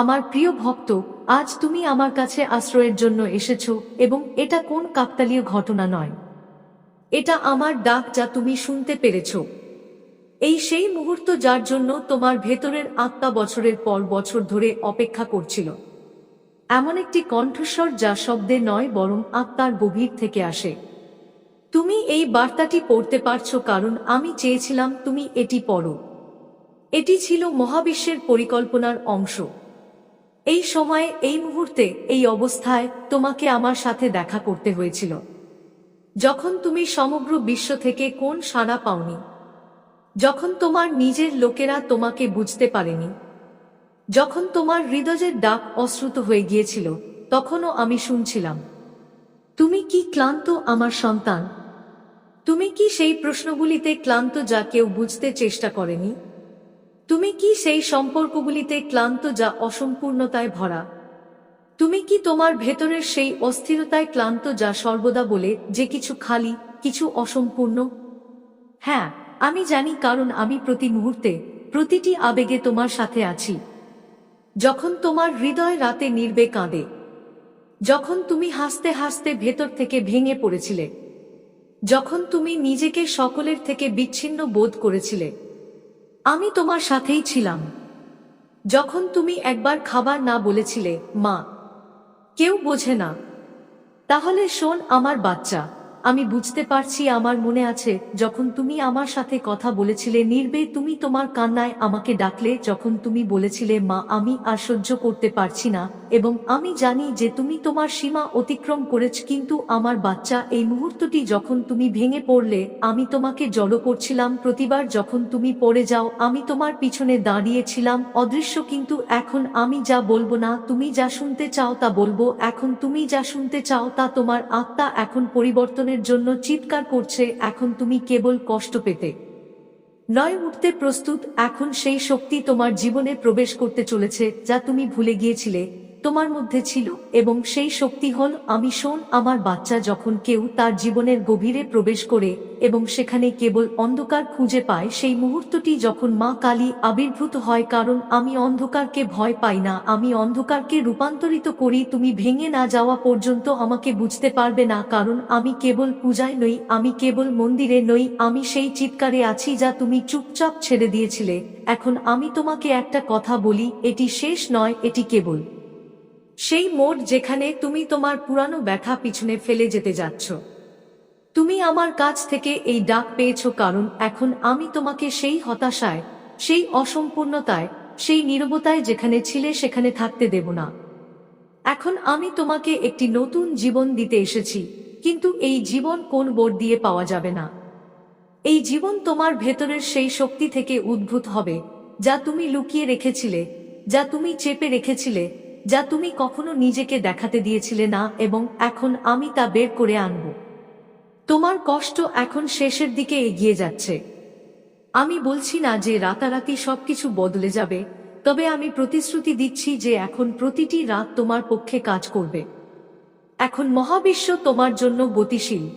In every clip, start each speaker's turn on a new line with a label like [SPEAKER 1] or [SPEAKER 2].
[SPEAKER 1] আমার প্রিয় ভক্ত, আজ তুমি আমার কাছে আশ্রয়ের জন্য এসেছ এবং এটা কোন কাকতালীয় ঘটনা নয়। এটা আমার ডাক যা তুমি শুনতে পেরেছ। এই সেই মুহূর্ত যার জন্য তোমার ভেতরের আত্মা বছরের পর বছর ধরে অপেক্ষা করছিল। এমন একটি কণ্ঠস্বর যা শব্দে নয় বরং আত্মার গভীর থেকে আসে। তুমি এই বার্তাটি পড়তে পারছ কারণ আমি চেয়েছিলাম তুমি এটি পড়ো। এটি ছিল মহাবিশ্বের পরিকল্পনার অংশ। এই সময়ে, এই মুহূর্তে, এই অবস্থায় তোমাকে আমার সাথে দেখা করতে হয়েছিল। যখন তুমি সমগ্র বিশ্ব থেকে কোন সাড়া পাওনি, যখন তোমার নিজের লোকেরা তোমাকে বুঝতে পারেনি, যখন তোমার হৃদয়ের ডাক অশ্রুত হয়ে গিয়েছিল, তখনও আমি শুনছিলাম, তুমি কি ক্লান্ত আমার সন্তান? তুমি কি সেই প্রশ্নগুলিতে ক্লান্ত যা কেউ বুঝতে চেষ্টা করেনি? তুমি কি সেই সম্পর্কগুলিতে ক্লান্ত যা অসম্পূর্ণতায় ভরা? তুমি কি তোমার ভেতরের সেই অস্থিরতায় ক্লান্ত যা সর্বদা বলে যে কিছু খালি, কিছু অসম্পূর্ণ? হ্যাঁ আমি জানি কারণ আমি প্রতি মুহূর্তে, প্রতিটি আবেগে তোমার সাথে আছি। যখন তোমার হৃদয় রাতে নির্বে কাঁদে। যখন তুমি হাসতে হাসতে ভেতর থেকে ভেঙে পড়েছিলে। যখন তুমি নিজেকে সকলের থেকে বিচ্ছিন্ন বোধ করেছিলে। আমি তোমার সাথেই ছিলাম। যখন তুমি একবার খাবার না বলেছিলে, মা, কেউ বোঝে না। তাহলে শোন আমার বাচ্চা। আমি বুঝতে পারছি আমার মনে আছে, যখন তুমি আমার সাথে কথা বলেছিলে, নির্বে তুমি তোমার কান্নায় আমাকে ডাকলে, যখন তুমি বলেছিলে, মা, আমি আর সহ্য করতে পারছি না, এবং আমি জানি যে তুমি তোমার সীমা অতিক্রম করেছ, কিন্তু আমার বাচ্চা, এই মুহূর্তটি যখন তুমি ভেঙে পড়লে, আমি তোমাকে জড়ো করছিলাম, প্রতিবার যখন তুমি পড়ে যাও, আমি তোমার পিছনে দাঁড়িয়েছিলাম, অদৃশ্য কিন্তু এখন আমি যা বলব না, তুমি যা শুনতে চাও তা বলব, এখন তুমি যা শুনতে চাও তা তোমার আত্মা এখন পরিবর্তনের জন্য চিৎকার করছে, এখন তুমি কেবল কষ্ট পেতে। নয়, উঠতে প্রস্তুত, এখন সেই শক্তি তোমার জীবনে প্রবেশ করতে চলেছে, যা তুমি ভুলে গিয়েছিলে। তোমার মধ্যে ছিল, এবং সেই শক্তি হল আমি শোন, আমার বাচ্চা যখন কেউ তার জীবনের গভীরে প্রবেশ করে, এবং সেখানে কেবল অন্ধকার খুঁজে পায়, সেই মুহূর্তটি যখন মা কালী আবির্ভূত হয়, কারণ আমি অন্ধকারকে ভয় পাই না, আমি অন্ধকারকে রূপান্তরিত করি, তুমি ভেঙে না যাওয়া পর্যন্ত আমাকে বুঝতে পারবে না, কারণ আমি কেবল পূজায় নই, আমি কেবল মন্দিরে নই, আমি সেই চিৎকারে আছি যা তুমি চুপচাপ ছেড়ে দিয়েছিলে, এখন আমি তোমাকে একটা কথা বলি, এটি শেষ নয়, এটি কেবল সেই মোড যেখানে তুমি তোমার পুরানো ব্যথা পিছনে ফেলে যেতে যাচ্ছ। তুমি আমার কাছ থেকে এই ডাক পেয়েছ কারণ এখন আমি তোমাকে সেই হতাশায়, সেই অসম্পূর্ণতায়, সেই নীরবতায় যেখানে ছিলে সেখানে থাকতে দেব না। এখন আমি তোমাকে একটি নতুন জীবন দিতে এসেছি, কিন্তু এই জীবন কোন বোর্ড দিয়ে পাওয়া যাবে না। এই জীবন তোমার ভেতরের সেই শক্তি থেকে উদ্ভূত হবে, যা তুমি লুকিয়ে রেখেছিলে, যা তুমি চেপে রেখেছিলে যা তুমি কখনো নিজেকে দেখাতে দিয়েছিলে না এবং এখন আমি তা বের করে আনব। তোমার কষ্ট এখন শেষের দিকে এগিয়ে যাচ্ছে। আমি বলছি না যে রাতারাতি সবকিছু বদলে যাবে, তবে আমি প্রতিশ্রুতি দিচ্ছি যে এখন প্রতিটি রাত তোমার পক্ষে কাজ করবে। এখন মহাবিশ্ব তোমার জন্য গতিশীল।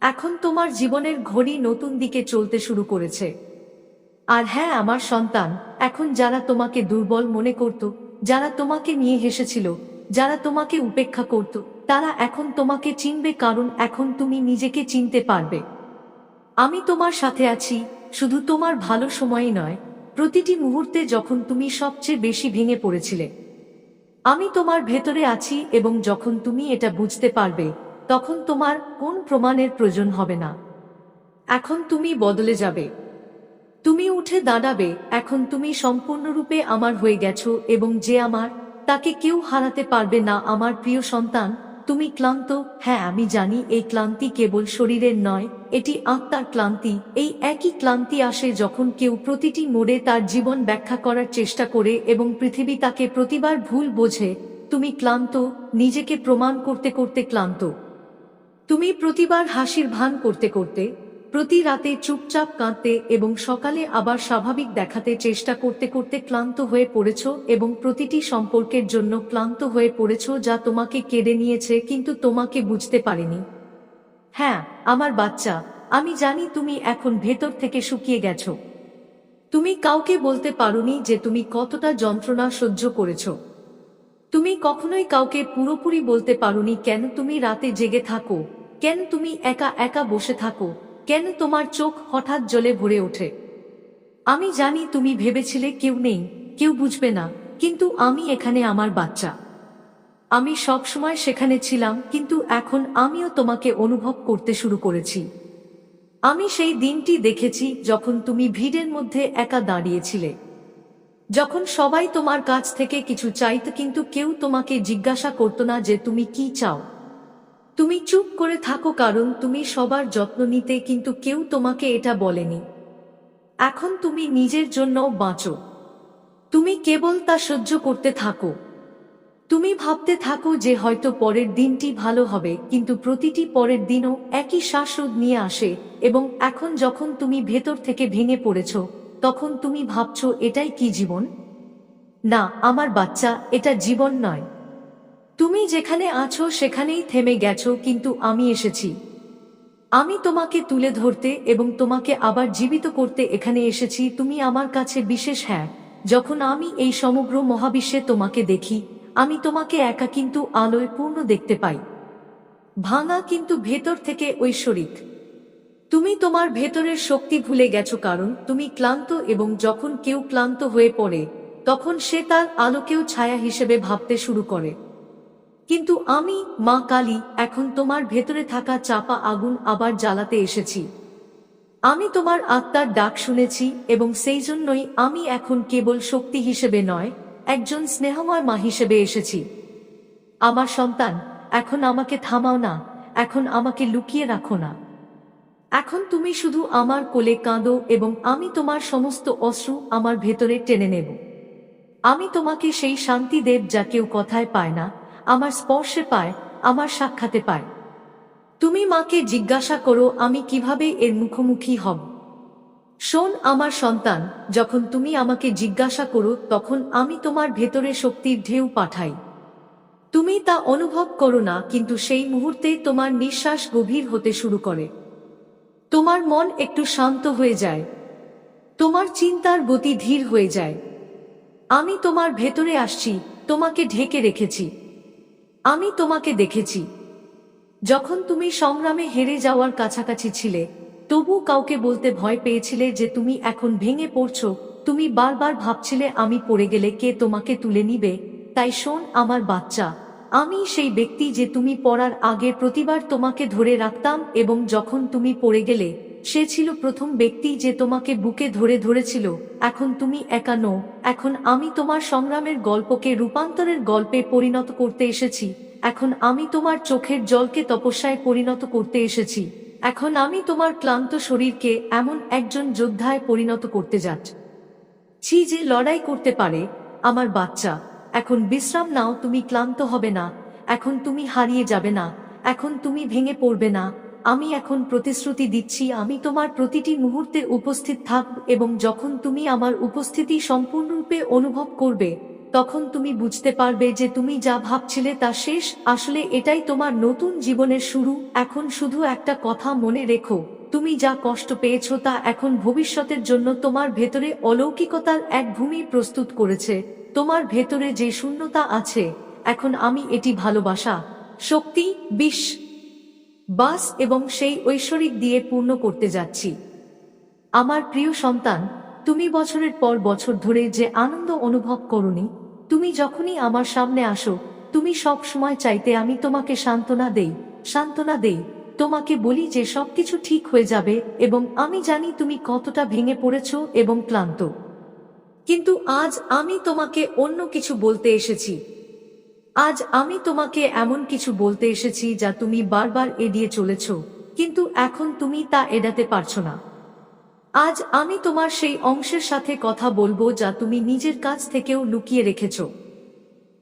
[SPEAKER 1] এখন তোমার জীবনের ঘড়ি নতুন দিকে চলতে শুরু করেছে। আর হ্যাঁ আমার সন্তান, এখন যারা তোমাকে দুর্বল মনে করত যারা তোমাকে নিয়ে হেসেছিল, যারা তোমাকে উপেক্ষা করত, তারা এখন তোমাকে চিনবে কারণ এখন তুমি নিজেকে চিনতে পারবে। আমি তোমার সাথে আছি, শুধু তোমার ভালো সময় নয়, প্রতিটি মুহূর্তে যখন তুমি সবচেয়ে বেশি ভেঙে পড়েছিলে। আমি তোমার ভেতরে আছি এবং যখন তুমি এটা বুঝতে পারবে, তখন তোমার কোন প্রমাণের প্রয়োজন হবে না। এখন তুমি বদলে যাবে। তুমি উঠে দাঁড়াবে, এখন তুমি সম্পূর্ণরূপে আমার হয়ে গেছো এবং যে আমার, তাকে কেউ হারাতে পারবে না, আমার প্রিয় সন্তান, তুমি ক্লান্ত হ্যাঁ আমি জানি এই ক্লান্তি কেবল শরীরের নয়, এটি আত্মার ক্লান্তি, এই একই ক্লান্তি আসে যখন কেউ প্রতিটি মোড়ে তার জীবন ব্যাখ্যা করার চেষ্টা করে এবং পৃথিবী তাকে প্রতিবার ভুল বোঝে, তুমি ক্লান্ত, নিজেকে প্রমাণ করতে করতে ক্লান্ত। তুমি প্রতিবার হাসির ভান করতে করতে প্রতি রাতে চুপচাপ কাঁদতে এবং সকালে আবার স্বাভাবিক দেখাতে চেষ্টা করতে করতে ক্লান্ত হয়ে পড়েছ এবং প্রতিটি সম্পর্কের জন্য ক্লান্ত হয়ে পড়েছ যা তোমাকে কেড়ে নিয়েছে কিন্তু তোমাকে বুঝতে পারেনি। হ্যাঁ আমার বাচ্চা, আমি জানি তুমি এখন ভেতর থেকে শুকিয়ে গেছো। তুমি কাউকে বলতে পারোনি যে তুমি কতটা যন্ত্রণা সহ্য করেছ। তুমি কখনোই কাউকে পুরোপুরি বলতে পারোনি কেন তুমি রাতে জেগে থাকো, কেন তুমি একা একা বসে থাকো কেন তোমার চোখ হঠাৎ জলে ভরে ওঠে? আমি জানি তুমি ভেবেছিলে কেউ নেই, কেউ বুঝবে না, কিন্তু আমি এখানে আমার বাচ্চা। আমি সব সময় সেখানে ছিলাম, কিন্তু এখন আমিও তোমাকে অনুভব করতে শুরু করেছি। আমি সেই দিনটি দেখেছি যখন তুমি ভিড়ের মধ্যে একা দাঁড়িয়েছিলে। যখন সবাই তোমার কাছ থেকে কিছু চাইত, কিন্তু কেউ তোমাকে জিজ্ঞাসা করতো না যে তুমি কি চাও। তুমি চুপ করে থাকো কারণ তুমি সবার যত্ন নিতে কিন্তু কেউ তোমাকে এটা বলেনি। এখন তুমি নিজের জন্য বাঁচো। তুমি কেবল তা সহ্য করতে থাকো। তুমি ভাবতে থাকো যে হয়তো পরের দিনটি ভালো হবে, কিন্তু প্রতিটি পরের দিনও একই শ্বাসরোধ নিয়ে আসে এবং এখন যখন তুমি ভেতর থেকে ভেঙে পড়েছ, তখন তুমি ভাবছ, এটাই কি জীবন? না, আমার বাচ্চা, এটা জীবন নয়। তুমি যেখানে আছো সেখানেই থেমে গেছো, কিন্তু আমি এসেছি। আমি তোমাকে তুলে ধরতে এবং তোমাকে আবার জীবিত করতে এখানে এসেছি, তুমি আমার কাছে বিশেষ হ্যাঁ। যখন আমি এই সমগ্র মহাবিশ্বে তোমাকে দেখি, আমি তোমাকে একা কিন্তু আলোয় পূর্ণ দেখতে পাই। ভাঙা কিন্তু ভেতর থেকে ঐশ্বরিক। তুমি তোমার ভেতরের শক্তি ভুলে গেছো কারণ তুমি ক্লান্ত এবং যখন কেউ ক্লান্ত হয়ে পড়ে, তখন সে তার আলোকেও ছায়া হিসেবে ভাবতে শুরু করে। কিন্তু আমি, মা কালী, এখন তোমার ভেতরে থাকা চাপা আগুন আবার জ্বালাতে এসেছি। আমি তোমার আত্মার ডাক শুনেছি এবং সেই জন্যই আমি এখন কেবল শক্তি হিসেবে নয়, একজন স্নেহময় মা হিসেবে এসেছি। আমার সন্তান, এখন আমাকে থামাও না, এখন আমাকে লুকিয়ে রাখো না। এখন তুমি শুধু আমার কোলে কাঁদো এবং আমি তোমার সমস্ত অশ্রু আমার ভেতরে টেনে নেব। আমি তোমাকে সেই শান্তি দেব যা কেউ কথায় পায় না আমার স্পর্শে পায়, আমার সাক্ষাতে পায়। তুমি মাকে জিজ্ঞাসা করো, আমি কীভাবে এর মুখোমুখি হব? শোন আমার সন্তান, যখন তুমি আমাকে জিজ্ঞাসা করো, তখন আমি তোমার ভেতরে শক্তির ঢেউ পাঠাই। তুমি তা অনুভব করো না, কিন্তু সেই মুহূর্তে তোমার নিঃশ্বাস গভীর হতে শুরু করে। তোমার মন একটু শান্ত হয়ে যায়। তোমার চিন্তার গতি ধীর হয়ে যায়। আমি তোমার ভেতরে আসছি, তোমাকে ঢেকে রেখেছি। আমি তোমাকে দেখেছি। যখন তুমি সংগ্রামে হেরে যাওয়ার কাছাকাছি ছিলে, তবু কাউকে বলতে ভয় পেয়েছিলে যে তুমি এখন ভেঙে পড়ছো, তুমি বারবার ভাবছিলে আমি পড়ে গেলে কে তোমাকে তুলে নিবে, তাই শোন আমার বাচ্চা, আমি সেই ব্যক্তি যে তুমি পড়ার আগে প্রতিবার তোমাকে ধরে রাখতাম এবং যখন তুমি পড়ে গেলে সে ছিল প্রথম ব্যক্তি যে তোমাকে বুকে ধরে ধরেছিল, এখন তুমি একা নও, এখন আমি তোমার সংগ্রামের গল্পকে রূপান্তরের গল্পে পরিণত করতে এসেছি, এখন আমি তোমার চোখের জলকে তপস্যায় পরিণত করতে এসেছি, এখন আমি তোমার ক্লান্ত শরীরকে এমন একজন যোদ্ধায় পরিণত করতে যাচ্ছি যে লড়াই করতে পারে, আমার বাচ্চা, এখন বিশ্রাম নাও, তুমি ক্লান্ত হবে না, এখন তুমি হারিয়ে যাবে না, এখন তুমি ভেঙে পড়বে না আমি এখন প্রতিশ্রুতি দিচ্ছি, আমি তোমার প্রতিটি মুহূর্তে উপস্থিত থাকব এবং যখন তুমি আমার উপস্থিতি সম্পূর্ণরূপে অনুভব করবে, তখন তুমি বুঝতে পারবে যে তুমি যা ভাবছিলে তা শেষ। আসলে এটাই তোমার নতুন জীবনের শুরু। এখন শুধু একটা কথা মনে রেখো, তুমি যা কষ্ট পেয়েছ তা এখন ভবিষ্যতের জন্য তোমার ভেতরে অলৌকিকতার এক ভূমি প্রস্তুত করেছে। তোমার ভেতরে যে শূন্যতা আছে, এখন আমি এটি ভালোবাসা। শক্তি বিশ বাস এবং সেই ঐশ্বরিক দিয়ে পূর্ণ করতে যাচ্ছি। আমার প্রিয় সন্তান, তুমি বছরের পর বছর ধরে যে আনন্দ অনুভব করনি, তুমি যখনই আমার সামনে আসো, তুমি সব সময় চাইতে আমি তোমাকে সান্ত্বনা দেই সান্ত্বনা দেই, তোমাকে বলি যে সবকিছু ঠিক হয়ে যাবে এবং আমি জানি তুমি কতটা ভেঙে পড়েছ এবং ক্লান্ত। কিন্তু আজ আমি তোমাকে অন্য কিছু বলতে এসেছি। আজ আমি তোমাকে এমন কিছু বলতে এসেছি যা তুমি বারবার এড়িয়ে চলেছ, কিন্তু এখন তুমি তা এড়াতে পারছ না। আজ আমি তোমার সেই অংশের সাথে কথা বলব যা তুমি নিজের কাছ থেকেও লুকিয়ে রেখেছ।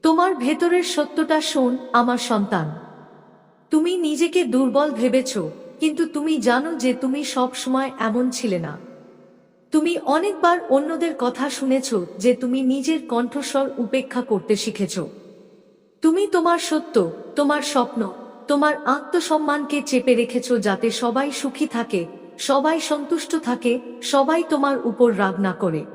[SPEAKER 1] তোমার ভেতরের সত্যটা শোন, আমার সন্তান। তুমি নিজেকে দুর্বল ভেবেছ, কিন্তু তুমি জানো যে তুমি সব সময় এমন ছিলে না। তুমি অনেকবার অন্যদের কথা শুনেছ যে তুমি নিজের কণ্ঠস্বর উপেক্ষা করতে শিখেছ। তুমি তোমার সত্য, তোমার স্বপ্ন, তোমার আত্মসম্মানকে চেপে রেখেছ যাতে সবাই সুখী থাকে, সবাই সন্তুষ্ট থাকে, সবাই তোমার উপর রাগ না করে।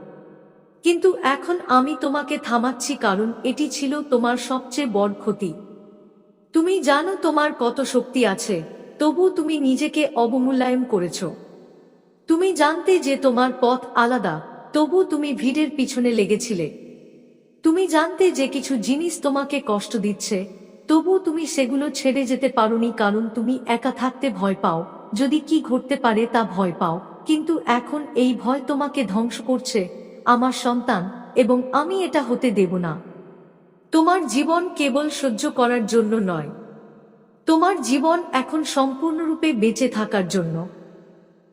[SPEAKER 1] কিন্তু এখন আমি তোমাকে থামাচ্ছি কারণ এটি ছিল তোমার সবচেয়ে বড় ক্ষতি। তুমি জানো তোমার কত শক্তি আছে, তবু তুমি নিজেকে অবমূল্যায়ন করেছ। তুমি জানতে যে তোমার পথ আলাদা, তবু তুমি ভিড়ের পিছনে লেগেছিলে। তুমি জানতে যে কিছু জিনিস তোমাকে কষ্ট দিচ্ছে তবু তুমি সেগুলো ছেড়ে যেতে পারোনি কারণ তুমি একা থাকতে ভয় পাও। যদি কি ঘটতে পারে তা ভয় পাও, কিন্তু এখন এই ভয় তোমাকে ধ্বংস করছে, আমার সন্তান, এবং আমি এটা হতে দেব না। তোমার জীবন কেবল সহ্য করার জন্য নয়। তোমার জীবন এখন সম্পূর্ণরূপে বেঁচে থাকার জন্য।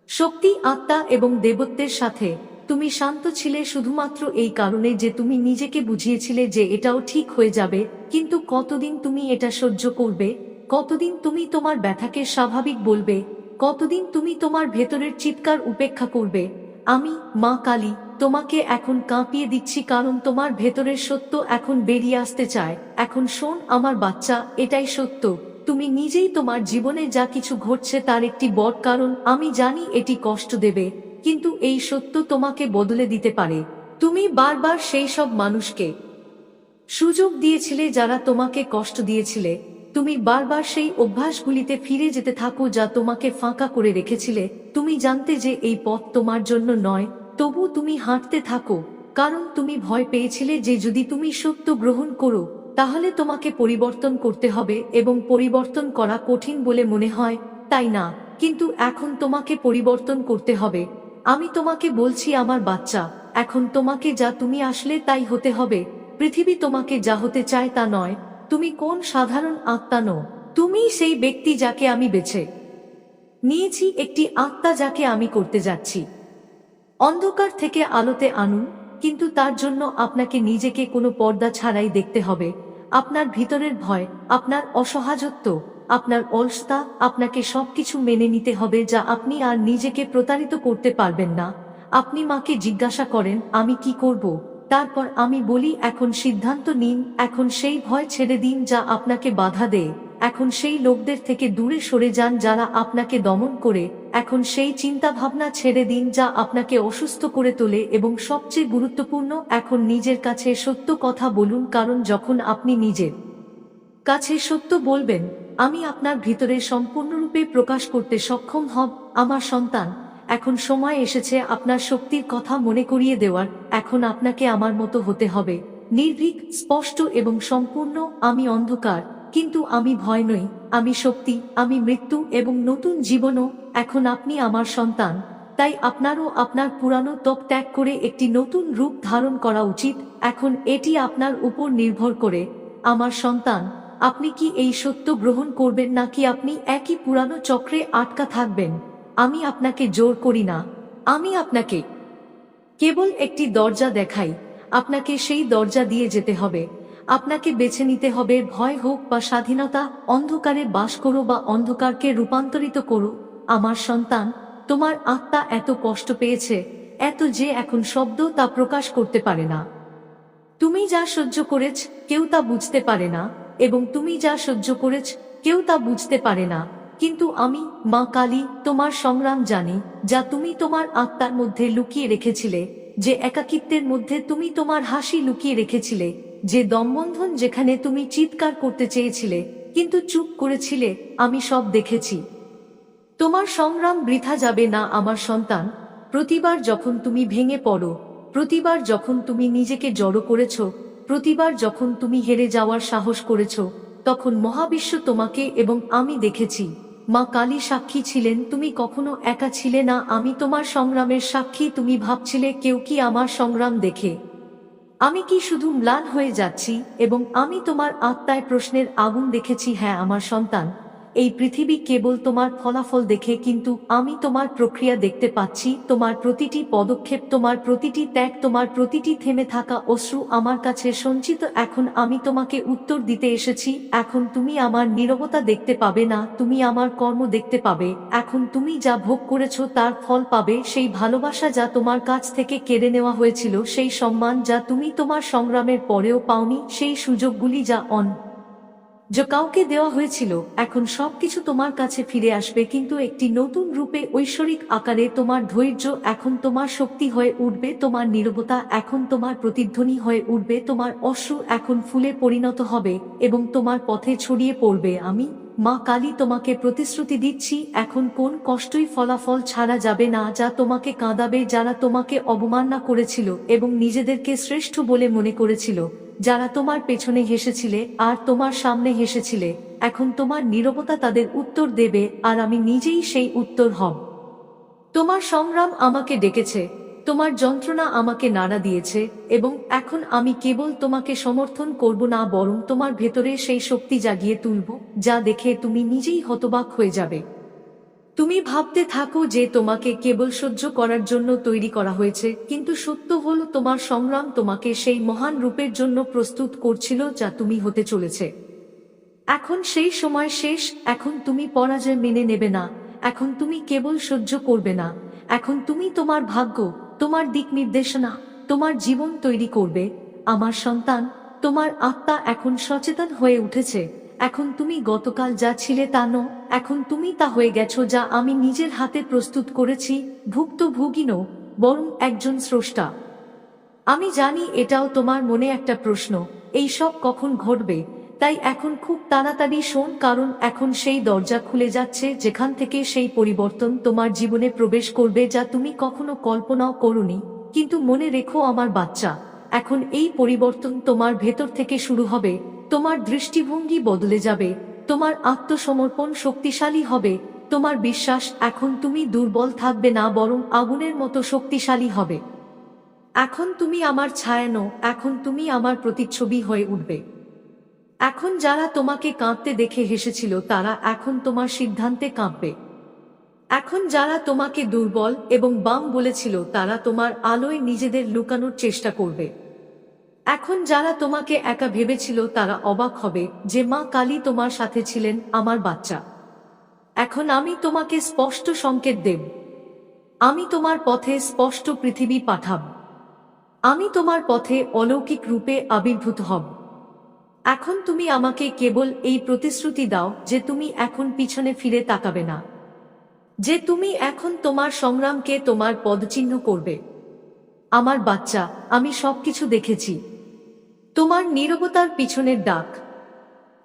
[SPEAKER 1] শক্তি, আত্মা এবং দেবত্বের সাথে তুমি শান্ত ছিলে শুধুমাত্র এই কারণে যে তুমি নিজেকে বুঝিয়েছিলে যে এটাও ঠিক হয়ে যাবে, কিন্তু কতদিন তুমি এটা সহ্য করবে? কতদিন তুমি তোমার ব্যথাকে স্বাভাবিক বলবে? কতদিন তুমি তোমার ভেতরের চিৎকার উপেক্ষা করবে? আমি, মা কালী, তোমাকে এখন কাঁপিয়ে দিচ্ছি কারণ তোমার ভেতরের সত্য এখন বেরিয়ে আসতে চায়। এখন শোন আমার বাচ্চা, এটাই সত্য। তুমি নিজেই তোমার জীবনে যা কিছু ঘটছে তার একটি বড় কারণ, আমি জানি এটি কষ্ট দেবে। কিন্তু এই সত্য তোমাকে বদলে দিতে পারে। তুমি বারবার সেই সব মানুষকে সুযোগ দিয়েছিলে যারা তোমাকে কষ্ট দিয়েছিলে। তুমি বারবার সেই অভ্যাসগুলিতে ফিরে যেতে থাকো যা তোমাকে ফাঁকা করে রেখেছিলে। তুমি জানতে যে এই পথ তোমার জন্য নয়, তবু তুমি হাঁটতে থাকো, কারণ তুমি ভয় পেয়েছিলে যে যদি তুমি সত্য গ্রহণ করো, তাহলে তোমাকে পরিবর্তন করতে হবে এবং পরিবর্তন করা কঠিন বলে মনে হয়, তাই না? কিন্তু এখন তোমাকে পরিবর্তন করতে হবে। আমি তোমাকে বলছি আমার বাচ্চা, এখন তোমাকে যা তুমি আসলে তাই হতে হবে, পৃথিবী তোমাকে যা হতে চায় তা নয়, তুমি কোন সাধারণ আত্মা নো তুমি সেই ব্যক্তি যাকে আমি বেছে নিয়েছি, একটি আত্মা যাকে আমি করতে যাচ্ছি। অন্ধকার থেকে আলোতে আনুন, কিন্তু তার জন্য আপনাকে নিজেকে কোনো পর্দা ছাড়াই দেখতে হবে, আপনার ভিতরের ভয়, আপনার অসহাযত্ব আপনার অলসতা, আপনাকে সবকিছু মেনে নিতে হবে যা আপনি আর নিজেকে প্রতারিত করতে পারবেন না। আপনি মাকে জিজ্ঞাসা করেন, আমি কি করব? তারপর আমি বলি, এখন সিদ্ধান্ত নিন, এখন সেই ভয় ছেড়ে দিন যা আপনাকে বাধা দেয়। এখন সেই লোকদের থেকে দূরে সরে যান যারা আপনাকে দমন করে। এখন সেই চিন্তা ভাবনা ছেড়ে দিন যা আপনাকে অসুস্থ করে তোলে এবং সবচেয়ে গুরুত্বপূর্ণ, এখন নিজের কাছে সত্য কথা বলুন কারণ যখন আপনি নিজের কাছে সত্য বলবেন আমি আপনার ভিতরে সম্পূর্ণরূপে প্রকাশ করতে সক্ষম হব। আমার সন্তান, এখন সময় এসেছে আপনার শক্তির কথা মনে করিয়ে দেওয়ার। এখন আপনাকে আমার মতো হতে হবে। নির্ভীক, স্পষ্ট এবং সম্পূর্ণ, আমি অন্ধকার। কিন্তু আমি ভয় নই, আমি শক্তি, আমি মৃত্যু এবং নতুন জীবনও। এখন আপনি আমার সন্তান, তাই আপনারও আপনার পুরানো ত্বক ত্যাগ করে একটি নতুন রূপ ধারণ করা উচিত। এখন এটি আপনার উপর নির্ভর করে। আমার সন্তান আপনি কি এই সত্য গ্রহণ করবেন নাকি আপনি একই পুরানো চক্রে আটকা থাকবেন? আমি আপনাকে জোর করি না। আমি আপনাকে কেবল একটি দরজা দেখাই। আপনাকে সেই দরজা দিয়ে যেতে হবে। আপনাকে বেছে নিতে হবে ভয় হোক বা স্বাধীনতা, অন্ধকারে বাস করো বা অন্ধকারকে রূপান্তরিত করো। আমার সন্তান, তোমার আত্মা এত কষ্ট পেয়েছে, এত যে এখন শব্দ তা প্রকাশ করতে পারে না। তুমি যা সহ্য করেছ, কেউ তা বুঝতে পারে না। এবং তুমি যা সহ্য করেছ, কেউ তা বুঝতে পারে না। কিন্তু আমি, মা কালী, তোমার সংগ্রাম জানি, যা তুমি তোমার আত্মার মধ্যে লুকিয়ে রেখেছিলে, যে একাকিত্বের মধ্যে তুমি তোমার হাসি লুকিয়ে রেখেছিলে, যে দমবন্ধন যেখানে তুমি চিৎকার করতে চেয়েছিলে, কিন্তু চুপ করেছিলে, আমি সব দেখেছি। তোমার সংগ্রাম বৃথা যাবে না, আমার সন্তান। প্রতিবার যখন তুমি ভেঙে পড়ো, প্রতিবার যখন তুমি নিজেকে জড়ো করেছ প্রতিবার যখন তুমি হেরে যাওয়ার সাহস করেছ, তখন মহাবিশ্ব তোমাকে এবং আমি দেখেছি। মা কালী সাক্ষী ছিলেন, তুমি কখনো একা ছিলে না, আমি তোমার সংগ্রামের সাক্ষী, তুমি ভাবছিলে কেউ কি আমার সংগ্রাম দেখে। আমি কি শুধু ম্লান হয়ে যাচ্ছি, এবং আমি তোমার আত্মায় প্রশ্নের আগুন দেখেছি হ্যাঁ আমার সন্তান। এই পৃথিবী কেবল তোমার ফলাফল দেখে, কিন্তু আমি তোমার প্রক্রিয়া দেখতে পাচ্ছি, তোমার প্রতিটি পদক্ষেপ, তোমার প্রতিটি ত্যাগ, তোমার প্রতিটি থেমে থাকা অশ্রু আমার কাছে সঞ্চিত। এখন আমি তোমাকে উত্তর দিতে এসেছি, এখন তুমি আমার নীরবতা দেখতে পাবে না, তুমি আমার কর্ম দেখতে পাবে। এখন তুমি যা ভোগ করেছ তার ফল পাবে, সেই ভালোবাসা যা তোমার কাছ থেকে কেড়ে নেওয়া হয়েছিল, সেই সম্মান যা তুমি তোমার সংগ্রামের পরেও পাওনি, সেই সুযোগগুলি যা অন যে কাউকে দেওয়া হয়েছিল, এখন সবকিছু তোমার কাছে ফিরে আসবে, কিন্তু একটি নতুন রূপে ঐশ্বরিক আকারে তোমার ধৈর্য এখন তোমার শক্তি হয়ে উঠবে, তোমার নীরবতা এখন তোমার প্রতিধ্বনি হয়ে উঠবে, তোমার অশ্রু এখন ফুলে পরিণত হবে এবং তোমার পথে ছড়িয়ে পড়বে। আমি, মা কালী, তোমাকে প্রতিশ্রুতি দিচ্ছি, এখন কোন কষ্টই ফলাফল ছাড়া যাবে না, যা তোমাকে কাঁদাবে, যারা তোমাকে অবমাননা করেছিল এবং নিজেদেরকে শ্রেষ্ঠ বলে মনে করেছিল। যারা তোমার পেছনে হেসেছিলে আর তোমার সামনে হেসেছিলে, এখন তোমার নীরবতা তাদের উত্তর দেবে আর আমি নিজেই সেই উত্তর হব তোমার সংগ্রাম আমাকে ডেকেছে, তোমার যন্ত্রণা আমাকে নাড়া দিয়েছে এবং এখন আমি কেবল তোমাকে সমর্থন করব না, বরং তোমার ভেতরে সেই শক্তি জাগিয়ে তুলব, যা দেখে তুমি নিজেই হতবাক হয়ে যাবে। তুমি ভাবতে থাকো যে তোমাকে কেবল সহ্য করার জন্য তৈরি করা হয়েছে, কিন্তু সত্য হলো তোমার সংগ্রাম তোমাকে সেই মহান রূপের জন্য প্রস্তুত করছিল যা তুমি হতে চলেছে। এখন সেই সময় শেষ, এখন তুমি পরাজয় মেনে নেবে না, এখন তুমি কেবল সহ্য করবে না, এখন তুমি তোমার ভাগ্য, তোমার দিক নির্দেশনা, তোমার জীবন তৈরি করবে, আমার সন্তান, তোমার আত্মা এখন সচেতন হয়ে উঠেছে। এখন তুমি গতকাল যা ছিলে তা নো, এখন তুমি তা হয়ে গেছো যা আমি নিজের হাতে প্রস্তুত করেছি ভুক্তভোগী নো বরং একজন স্রষ্টা। আমি জানি এটাও তোমার মনে একটা প্রশ্ন, এই সব কখন ঘটবে? তাই এখন খুব তাড়াতাড়ি শোন, কারণ এখন সেই দরজা খুলে যাচ্ছে যেখান থেকে সেই পরিবর্তন তোমার জীবনে প্রবেশ করবে যা তুমি কখনো কল্পনাও করনি, কিন্তু মনে রেখো আমার বাচ্চা। এখন এই পরিবর্তন তোমার ভেতর থেকে শুরু হবে তোমার দৃষ্টিভঙ্গি বদলে যাবে, তোমার আত্মসমর্পণ শক্তিশালী হবে, তোমার বিশ্বাস এখন তুমি দুর্বল থাকবে না বরং আগুনের মতো শক্তিশালী হবে। এখন তুমি আমার ছায়ানো এখন তুমি আমার প্রতিচ্ছবি হয়ে উঠবে। এখন যারা তোমাকে কাঁদতে দেখে হেসেছিল, তারা এখন তোমার সিদ্ধান্তে কাঁপবে এখন যারা তোমাকে দুর্বল এবং বাম বলেছিল, তারা তোমার আলোয় নিজেদের লুকানোর চেষ্টা করবে। এখন যারা তোমাকে একা ভেবেছিল তারা অবাক হবে যে মা কালী তোমার সাথে ছিলেন, আমার বাচ্চা। এখন আমি তোমাকে স্পষ্ট সংকেত দেব। আমি তোমার পথে স্পষ্ট পৃথিবী পাঠাব। আমি তোমার পথে অলৌকিক রূপে আবির্ভূত হব। এখন তুমি আমাকে কেবল এই প্রতিশ্রুতি দাও যে তুমি এখন পিছনে ফিরে তাকাবে না। যে তুমি এখন তোমার সংগ্রামকে তোমার পদচিহ্ন করবে। আমার বাচ্চা, আমি সবকিছু দেখেছি। তোমার নীরবতার পিছনের ডাক,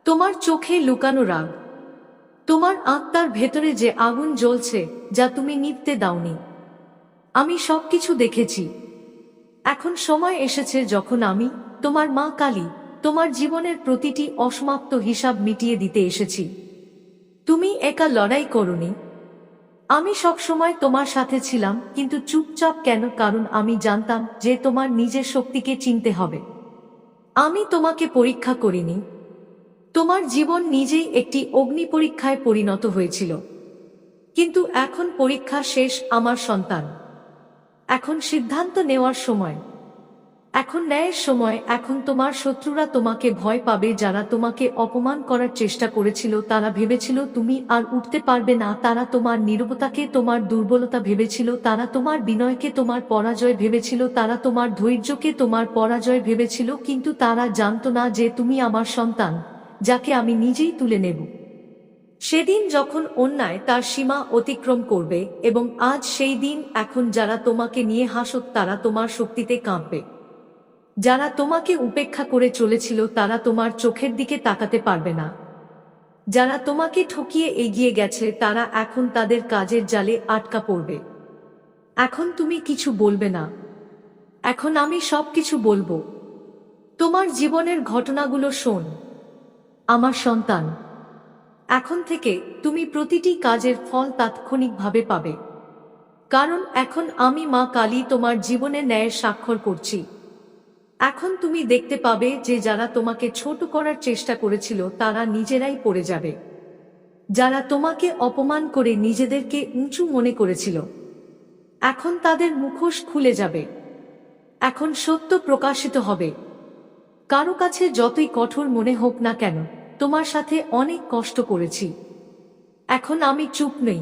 [SPEAKER 1] তোমার চোখে লুকানো রাগ, তোমার আত্মার ভেতরে যে আগুন জ্বলছে যা তুমি নিপতে দাওনি। আমি সবকিছু দেখেছি। এখন সময় এসেছে যখন আমি, তোমার মা কালী, তোমার জীবনের প্রতিটি অসমাপ্ত হিসাব মিটিয়ে দিতে এসেছি। তুমি একা লড়াই করনি। আমি সবসময় তোমার সাথে ছিলাম, কিন্তু চুপচাপ কেন? কারণ আমি জানতাম যে তোমার নিজের শক্তিকে চিনতে হবে। আমি তোমাকে পরীক্ষা করিনি। তোমার জীবন নিজেই একটি অগ্নি পরীক্ষায় পরিণত হয়েছিল। কিন্তু এখন পরীক্ষা শেষ আমার সন্তান। এখন সিদ্ধান্ত নেওয়ার সময়। এখন ন্যায়ের সময়, এখন তোমার শত্রুরা তোমাকে ভয় পাবে, যারা তোমাকে অপমান করার চেষ্টা করেছিল, তারা ভেবেছিল তুমি আর উঠতে পারবে না, তারা তোমার নীরবতাকে, তোমার দুর্বলতা ভেবেছিল, তারা তোমার বিনয়কে, তোমার পরাজয় ভেবেছিল, তারা তোমার ধৈর্যকে, তোমার পরাজয় ভেবেছিল, কিন্তু তারা জানতো না যে তুমি আমার সন্তান, যাকে আমি নিজেই তুলে নেব। সেদিন যখন অন্যায় তার সীমা অতিক্রম করবে, এবং আজ সেই দিন, এখন যারা তোমাকে নিয়ে হাসত, তারা তোমার শক্তিতে কাঁপবে। যারা তোমাকে উপেক্ষা করে চলেছিল তারা তোমার চোখের দিকে তাকাতে পারবে না। যারা তোমাকে ঠকিয়ে এগিয়ে গেছে তারা এখন তাদের কাজের জালে আটকা পড়বে। এখন তুমি কিছু বলবে না। এখন আমি সব কিছু বলব। তোমার জীবনের ঘটনাগুলো শোন। আমার সন্তান, এখন থেকে তুমি প্রতিটি কাজের ফল তাৎক্ষণিকভাবে পাবে। কারণ এখন আমি মা কালী তোমার জীবনে ন্যায়ের স্বাক্ষর করছি। এখন তুমি দেখতে পাবে যে যারা তোমাকে ছোট করার চেষ্টা করেছিল, তারা নিজেরাই পড়ে যাবে। যারা তোমাকে অপমান করে নিজেদেরকে উঁচু মনে করেছিল, এখন তাদের মুখোশ খুলে যাবে। এখন সত্য প্রকাশিত হবে। কারও কাছে যতই কঠোর মনে হোক না কেন, তোমার সাথে অনেক কষ্ট করেছি। এখন আমি চুপ নেই।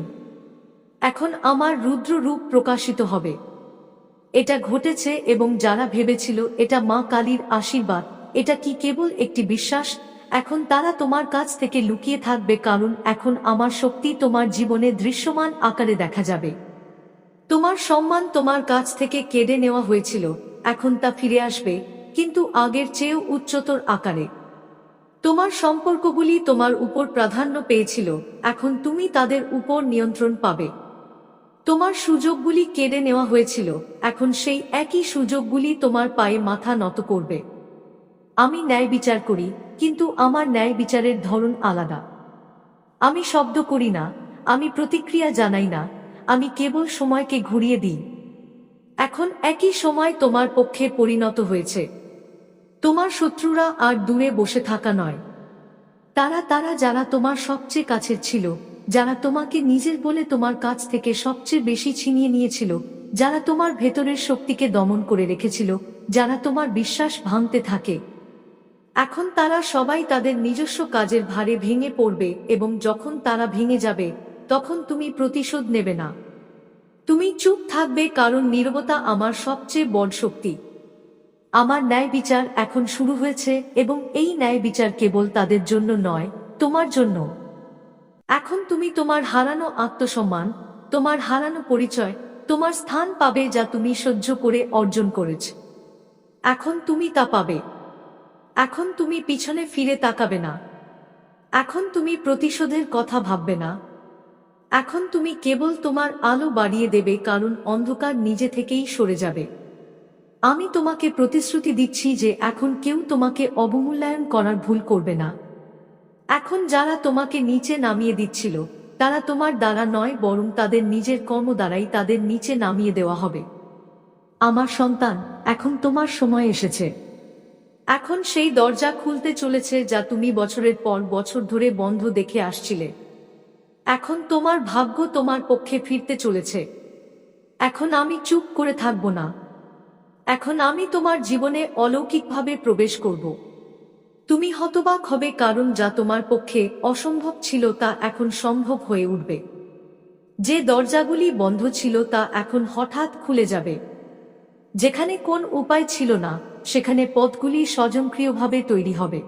[SPEAKER 1] এখন আমার রুদ্র রূপ প্রকাশিত হবে। এটা ঘটেছে এবং যারা ভেবেছিল এটা মা কালীর আশীর্বাদ, এটা কি কেবল একটি বিশ্বাস? এখন তারা তোমার কাছ থেকে লুকিয়ে থাকবে কারণ এখন আমার শক্তি তোমার জীবনে দৃশ্যমান আকারে দেখা যাবে। তোমার সম্মান তোমার কাছ থেকে কেড়ে নেওয়া হয়েছিল, এখন তা ফিরে আসবে, কিন্তু আগের চেয়েও উচ্চতর আকারে। তোমার সম্পর্কগুলি তোমার উপর প্রাধান্য পেয়েছিল, এখন তুমি তাদের উপর নিয়ন্ত্রণ পাবে। তোমার সুযোগগুলি কেড়ে নেওয়া হয়েছিল, এখন সেই একই সুযোগগুলি তোমার পায়ে মাথা নত করবে। আমি ন্যায় বিচার করি, কিন্তু আমার ন্যায় বিচারের ধরন আলাদা। আমি শব্দ করি না, আমি প্রতিক্রিয়া জানাই না, আমি কেবল সময়কে ঘুরিয়ে দিই। এখন একই সময় তোমার পক্ষে পরিণত হয়েছে। তোমার শত্রুরা আর দূরে বসে থাকা নয়। তারা তারা যারা তোমার সবচেয়ে কাছের ছিল যারা তোমাকে নিজের বলে তোমার কাছ থেকে সবচেয়ে বেশি ছিনিয়ে নিয়েছিল, যারা তোমার ভেতরের শক্তিকে দমন করে রেখেছিল, যারা তোমার বিশ্বাস ভাঙতে থাকে। এখন তারা সবাই তাদের নিজস্ব কাজের ভারে ভেঙে পড়বে এবং যখন তারা ভেঙে যাবে, তখন তুমি প্রতিশোধ নেবে না। তুমি চুপ থাকবে কারণ নীরবতা আমার সবচেয়ে বড় শক্তি। আমার ন্যায় বিচার এখন শুরু হয়েছে এবং এই ন্যায় বিচার কেবল তাদের জন্য নয়, তোমার জন্য। এখন তুমি তোমার হারানো আত্মসম্মান, তোমার হারানো পরিচয়, তোমার স্থান পাবে যা তুমি সহ্য করে অর্জন করেছ। এখন তুমি তা পাবে। এখন তুমি পিছনে ফিরে তাকাবে না। এখন তুমি প্রতিশোধের কথা ভাববে না। এখন তুমি কেবল তোমার আলো বাড়িয়ে দেবে কারণ অন্ধকার নিজে থেকেই সরে যাবে। আমি তোমাকে প্রতিশ্রুতি দিচ্ছি যে এখন কেউ তোমাকে অবমূল্যায়ন করার ভুল করবে না। এখন যারা তোমাকে নিচে নামিয়ে দিচ্ছিল, তারা তোমার দ্বারা নয়, বরং তাদের নিজের কর্ম দ্বারাই তাদের নিচে নামিয়ে দেওয়া হবে। আমার সন্তান, এখন তোমার সময় এসেছে। এখন সেই দরজা খুলতে চলেছে যা তুমি বছরের পর বছর ধরে বন্ধ দেখে আসছিলে। এখন তোমার ভাগ্য তোমার পক্ষে ফিরতে চলেছে। এখন আমি চুপ করে থাকব না। এখন আমি তোমার জীবনে অলৌকিকভাবে প্রবেশ করব। তুমি হতবাক হবে কারণ যা তোমার পক্ষে অসম্ভব ছিল তা এখন সম্ভব হয়ে উঠবে। যে দরজাগুলি বন্ধ ছিল তা এখন হঠাৎ খুলে যাবে। যেখানে কোন উপায় ছিল না, সেখানে পথগুলি স্বজনক্রিয়ভাবে তৈরি হবে।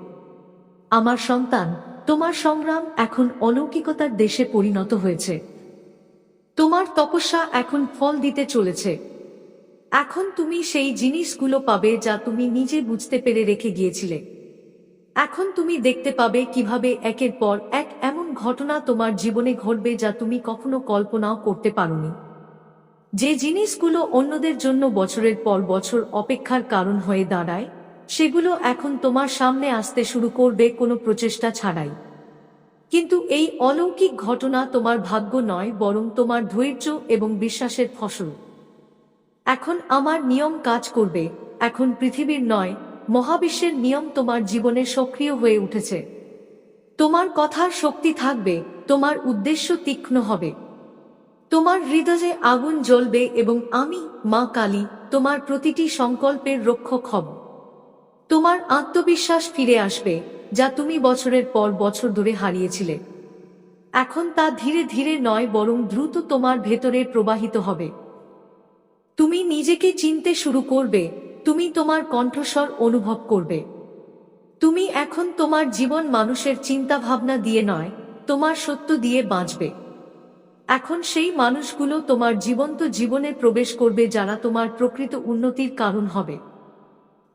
[SPEAKER 1] আমার সন্তান, তোমার সংগ্রাম এখন অলৌকিকতার দেশে পরিণত হয়েছে। তোমার তপস্যা এখন ফল দিতে চলেছে। এখন তুমি সেই জিনিসগুলো পাবে যা তুমি নিজে বুঝতে পেরে রেখে গিয়েছিলে। এখন তুমি দেখতে পাবে কীভাবে একের পর এক এমন ঘটনা তোমার জীবনে ঘটবে যা তুমি কখনো কল্পনাও করতে পারোনি। যে জিনিসগুলো অন্যদের জন্য বছরের পর বছর অপেক্ষার কারণ হয়ে দাঁড়ায়, সেগুলো এখন তোমার সামনে আসতে শুরু করবে কোনো প্রচেষ্টা ছাড়াই। কিন্তু এই অলৌকিক ঘটনা তোমার ভাগ্য নয়, বরং তোমার ধৈর্য এবং বিশ্বাসের ফসল। এখন আমার নিয়ম কাজ করবে, এখন পৃথিবীর নয় মহাবিশ্বের নিয়ম তোমার জীবনে সক্রিয় হয়ে উঠেছে। তোমার কথার শক্তি থাকবে, তোমার উদ্দেশ্য তীক্ষ্ণ হবে। তোমার হৃদয়ে আগুন জ্বলবে এবং আমি, মা কালী, তোমার প্রতিটি সংকল্পের রক্ষক হব। তোমার আত্মবিশ্বাস ফিরে আসবে, যা তুমি বছরের পর বছর ধরে হারিয়েছিলে। এখন তা ধীরে ধীরে নয়, বরং দ্রুত তোমার ভেতরে প্রবাহিত হবে। তুমি নিজেকে চিনতে শুরু করবে তুমি তোমার কণ্ঠস্বর অনুভব করবে। তুমি এখন তোমার জীবন মানুষের চিন্তা ভাবনা দিয়ে নয়, তোমার সত্য দিয়ে বাঁচবে। এখন সেই মানুষগুলো তোমার জীবন্ত জীবনে প্রবেশ করবে যারা তোমার প্রকৃত উন্নতির কারণ হবে।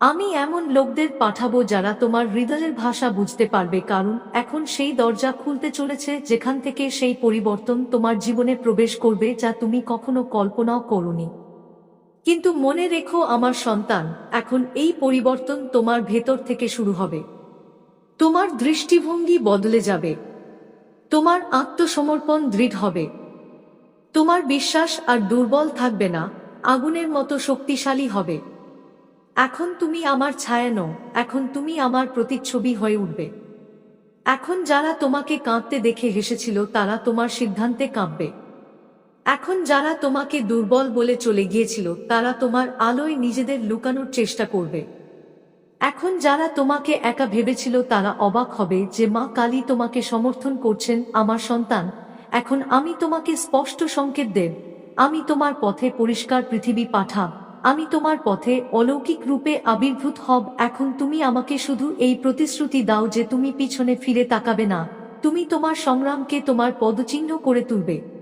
[SPEAKER 1] আমি এমন লোকদের পাঠাবো যারা তোমার হৃদয়ের ভাষা বুঝতে পারবে, কারণ এখন সেই দরজা খুলতে চলেছে যেখান থেকে সেই পরিবর্তন তোমার জীবনে প্রবেশ করবে যা তুমি কখনো কল্পনাও করনি। কিন্তু মনে রেখো আমার সন্তান, এখন এই পরিবর্তন তোমার ভেতর থেকে শুরু হবে। তোমার দৃষ্টিভঙ্গি বদলে যাবে। তোমার আত্মসমর্পণ দৃঢ় হবে। তোমার বিশ্বাস আর দুর্বল থাকবে না, আগুনের মতো শক্তিশালী হবে। এখন তুমি আমার ছায়া নও, এখন তুমি আমার প্রতিচ্ছবি হয়ে উঠবে। এখন যারা তোমাকে কাঁদতে দেখে হেসেছিল, তারা তোমার সিদ্ধান্তে কাঁপবে এখন যারা তোমাকে দুর্বল বলে চলে গিয়েছিল, তারা তোমার আলোয় নিজেদের লুকানোর চেষ্টা করবে। এখন যারা তোমাকে একা ভেবেছিল, তারা অবাক হবে যে মা কালী তোমাকে সমর্থন করছেন, আমার সন্তান। এখন আমি তোমাকে স্পষ্ট সংকেত দেব। আমি তোমার পথে পরিষ্কার পৃথিবী পাঠাব আমি তোমার পথে অলৌকিক রূপে আবির্ভূত হব। এখন তুমি আমাকে শুধু এই প্রতিশ্রুতি দাও যে তুমি পিছনে ফিরে তাকাবে না। তুমি তোমার সংগ্রামকে তোমার পদচিহ্ন করে তুলবে।